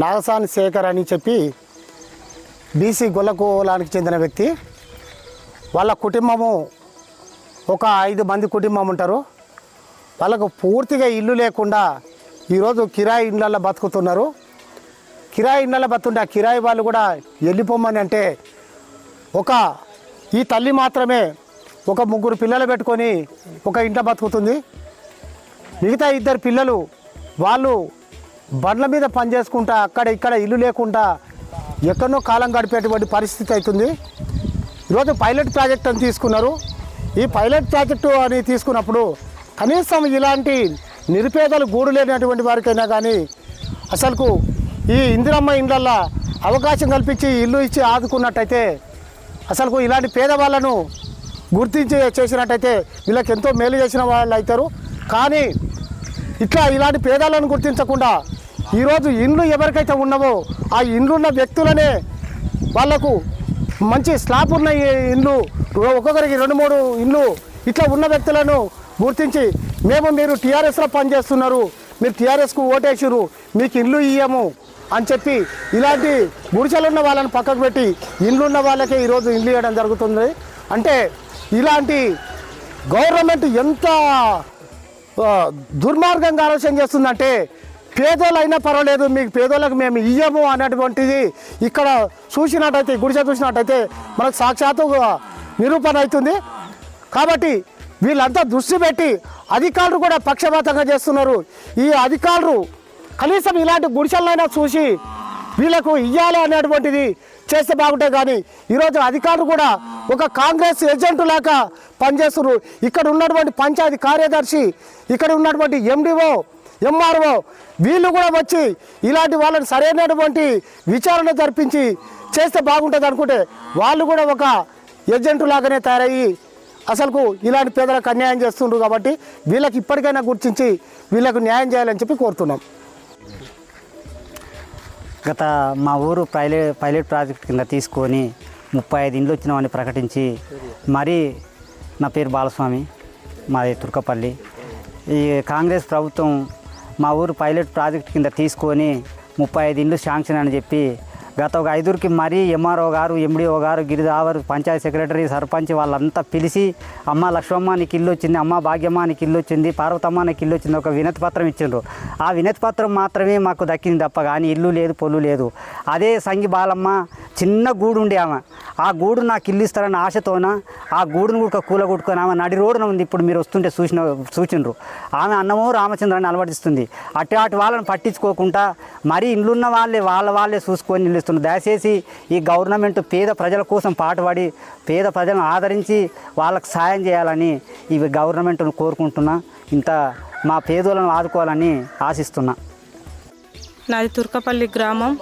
నాగసాని శేఖర్ అని చెప్పి బీసీ గొల్లకోలానికి చెందిన వ్యక్తి. వాళ్ళ కుటుంబము ఒక ఐదు మంది కుటుంబం ఉంటారు. వాళ్ళకు పూర్తిగా ఇల్లు లేకుండా ఈరోజు కిరాయి ఇళ్ళల్లో బతుకుతున్నారు. కిరాయి ఇళ్ళల్లో బతుంటే ఆ కిరాయి వాళ్ళు కూడా వెళ్ళిపోమని అంటే ఒక ఈ తల్లి మాత్రమే ఒక ముగ్గురు పిల్లలు పెట్టుకొని ఒక ఇంట బతుకుతుంది. మిగతా ఇద్దరు పిల్లలు వాళ్ళు బండ్ల మీద పనిచేసుకుంటా అక్కడ ఇక్కడ ఇల్లు లేకుండా ఎక్కడో కాలం గడిపేటువంటి పరిస్థితి అవుతుంది. ఈరోజు పైలట్ ప్రాజెక్ట్ అని తీసుకున్నారు. ఈ పైలట్ ప్రాజెక్టు అని తీసుకున్నప్పుడు కనీసం ఇలాంటి నిరుపేదలు గూడు లేనటువంటి వారికైనా కానీ అసలుకు ఈ ఇందిరమ్మ ఇండ్లల్లో అవకాశం కల్పించి ఇల్లు ఇచ్చి ఆదుకున్నట్టయితే అసలుకు ఇలాంటి పేదవాళ్ళను గుర్తించి చేసినట్టయితే వీళ్ళకి ఎంతో మేలు చేసిన వాళ్ళు అవుతారు కానీ ఇట్లా ఇలాంటి పేదలను గుర్తించకుండా ఈరోజు ఇండ్లు ఎవరికైతే ఉన్నవో ఆ ఇండ్లున్న వ్యక్తులనే వాళ్ళకు మంచి స్లాబ్ ఉన్న ఇండ్లు ఒక్కొక్కరికి రెండు మూడు ఇండ్లు ఇట్లా ఉన్న వ్యక్తులను గుర్తించి మేము మీరు టీఆర్ఎస్లో పనిచేస్తున్నారు మీరు టీఆర్ఎస్కు ఓటేసారు మీకు ఇల్లు ఇయ్యము అని చెప్పి ఇలాంటి గుడిసెలున్న వాళ్ళని పక్కకు పెట్టి ఇండ్లున్న వాళ్ళకే ఈరోజు ఇల్లు ఇవ్వడం జరుగుతుంది. అంటే ఇలాంటి గవర్నమెంట్ ఎంత దుర్మార్గంగా ఆలోచన చేస్తుందంటే పేదోళ్ళైనా పర్వాలేదు మీకు పేదోళ్ళకి మేము ఇయ్యము అనేటువంటిది ఇక్కడ చూసినట్టయితే గుడిసె చూసినట్టయితే మనకు సాక్షాత్తు నిరూపణ అవుతుంది. కాబట్టి వీళ్ళంతా దృష్టి పెట్టి అధికారులు కూడా పక్షపాతంగా చేస్తున్నారు. ఈ అధికారులు కనీసం ఇలాంటి గుడిసెలైనా చూసి వీళ్ళకు ఇయ్యాలి అనేటువంటిది చేస్తే బాగుంటాయి. కానీ ఈరోజు అధికారులు కూడా ఒక కాంగ్రెస్ ఏజెంట్ లాగా పనిచేస్తున్నారు. ఇక్కడ ఉన్నటువంటి పంచాయతీ కార్యదర్శి ఇక్కడ ఉన్నటువంటి ఎండిఓ ఎంఆర్ఓ వీళ్ళు కూడా వచ్చి ఇలాంటి వాళ్ళని సరైనటువంటి విచారణ జరిపించి చేస్తే బాగుంటుంది అనుకుంటే వాళ్ళు కూడా ఒక ఏజెంట్ లాగానే తయారయ్యి అసలుకు ఇలాంటి పేదలకు అన్యాయం చేస్తుండ్రు కాబట్టి వీళ్ళకి ఇప్పటికైనా గుర్తించి వీళ్ళకు న్యాయం చేయాలని చెప్పి కోరుతున్నాం. గత మా ఊరు పైలట్ పైలట్ ప్రాజెక్ట్ కింద తీసుకొని ముప్పై ఐదు ఇండ్లు వచ్చినామని ప్రకటించి మరీ నా పేరు బాలస్వామి మాది తుర్కపల్లి. ఈ కాంగ్రెస్ ప్రభుత్వం మా ఊరు పైలట్ ప్రాజెక్ట్ కింద తీసుకొని ముప్పై ఐదు ఇండ్లు శాంక్షన్ అని చెప్పి గత ఒక ఐదుగురికి మరీ ఎంఆర్ఓ గారు ఎండిఓ గారు గిరిదావర్ పంచాయత్ సెక్రటరీ సర్పంచ్ వాళ్ళంతా పిలిచి అమ్మ లక్ష్మమ్మ నీకు ఇల్లు వచ్చింది అమ్మ భాగ్యమ్మ నీకు ఇల్లు వచ్చింది పార్వతమ్మ నీకు ఇల్లు వచ్చింది ఒక వినతి పత్రం ఇచ్చిండ్రు. ఆ వినతి పత్రం మాత్రమే మాకు దక్కింది తప్ప కానీ ఇల్లు లేదు పొల్లు లేదు. అదే సంగి బాలమ్మ చిన్న గూడు ఉండే ఆమె. ఆ గూడు నాకు ఇల్లు ఇస్తారన్న ఆశతోన ఆ గూడును కూడా కూలగొట్టుకొని ఆమె నడి రోడ్డున ఉంది. ఇప్పుడు మీరు వస్తుంటే చూసిన సూచిండ్రు ఆమె అన్నమో రామచంద్రాన్ని అలవడిస్తుంది. అటు అటు వాళ్ళని పట్టించుకోకుండా మరీ ఇండ్లున్న వాళ్ళే వాళ్ళ వాళ్ళే చూసుకొని నిలుస్తున్నారు దయచేసి ఈ గవర్నమెంట్ పేద ప్రజల కోసం పాటుపడి పేద ప్రజలను ఆదరించి వాళ్ళకు సాయం చేయాలని ఈ గవర్నమెంట్ను కోరుకుంటున్నా. ఇంత మా పేదోళ్ళను ఆదుకోవాలని ఆశిస్తున్నా. నాది తుర్కపల్లి గ్రామం.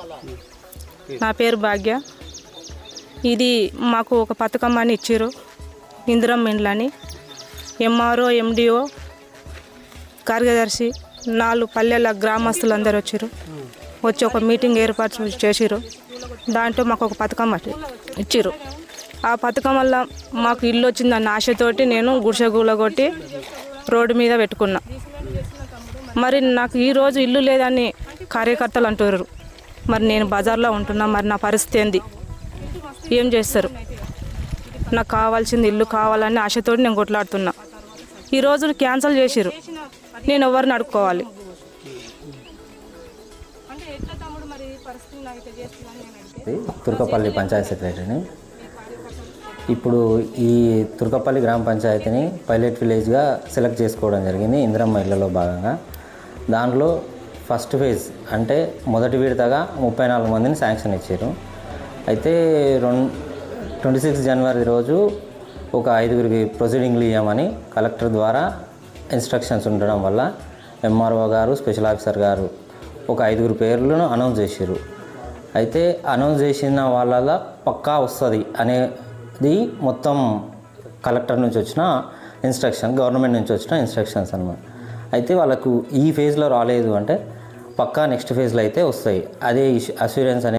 నా పేరు భాగ్య. ఇది మాకు ఒక పథకం అని ఇచ్చారు ఇందిరం ఇండ్లని ఎంఆర్ఓ ఎండిఓ కార్యదర్శి నాలుగు పల్లెల గ్రామస్తులందరూ వచ్చారు వచ్చి ఒక మీటింగ్ ఏర్పాటు చేసిరు దాంట్లో మాకు ఒక పథకం ఇచ్చిరు ఆ పథకం వల్ల మాకు ఇల్లు వచ్చిందన్న ఆశతోటి నేను గుడిసె కొట్టి రోడ్డు మీద పెట్టుకున్నా. మరి నాకు ఈరోజు ఇల్లు లేదని కార్యకర్తలు అంటున్నారు మరి నేను బజార్లో ఉంటున్నా మరి నా పరిస్థితి ఏంది? ఏం చేస్తారు? నాకు కావాల్సింది ఇల్లు కావాలని ఆశతోటి నేను కొట్లాడుతున్నా. ఈ రోజు క్యాన్సిల్ చేసిరు నేను ఎవరిని అడుక్కోవాలి? తుర్కపల్లి పంచాయత్ సెక్రటరీని. ఇప్పుడు ఈ తుర్కపల్లి గ్రామ పంచాయతీని పైలట్ విలేజ్గా సెలెక్ట్ చేసుకోవడం జరిగింది ఇందిరమ్మ ఇళ్ళలో భాగంగా. దాంట్లో ఫస్ట్ ఫేజ్ అంటే మొదటి విడతగా ముప్పై నాలుగు మందిని శాంక్షన్ ఇచ్చారు. అయితే రెండు ట్వంటీ సిక్స్ జనవరి రోజు ఒక ఐదుగురికి ప్రొసీడింగ్లు ఇవ్వమని కలెక్టర్ ద్వారా ఇన్స్ట్రక్షన్స్ ఉండడం వల్ల ఎంఆర్ఓ గారు స్పెషల్ ఆఫీసర్ గారు ఒక ఐదుగురు పేర్లను అనౌన్స్ చేశారు అయితే అనౌన్స్ చేసిన వాళ్ళ పక్కా వస్తుంది అనేది మొత్తం కలెక్టర్ నుంచి వచ్చిన ఇన్స్ట్రక్షన్ గవర్నమెంట్ నుంచి వచ్చిన ఇన్స్ట్రక్షన్స్ అన్నమాట. అయితే వాళ్ళకు ఈ ఫేజ్లో రాలేదు అంటే పక్కా నెక్స్ట్ ఫేజ్లో అయితే వస్తాయి. అదే అష్యూరెన్స్ అనేది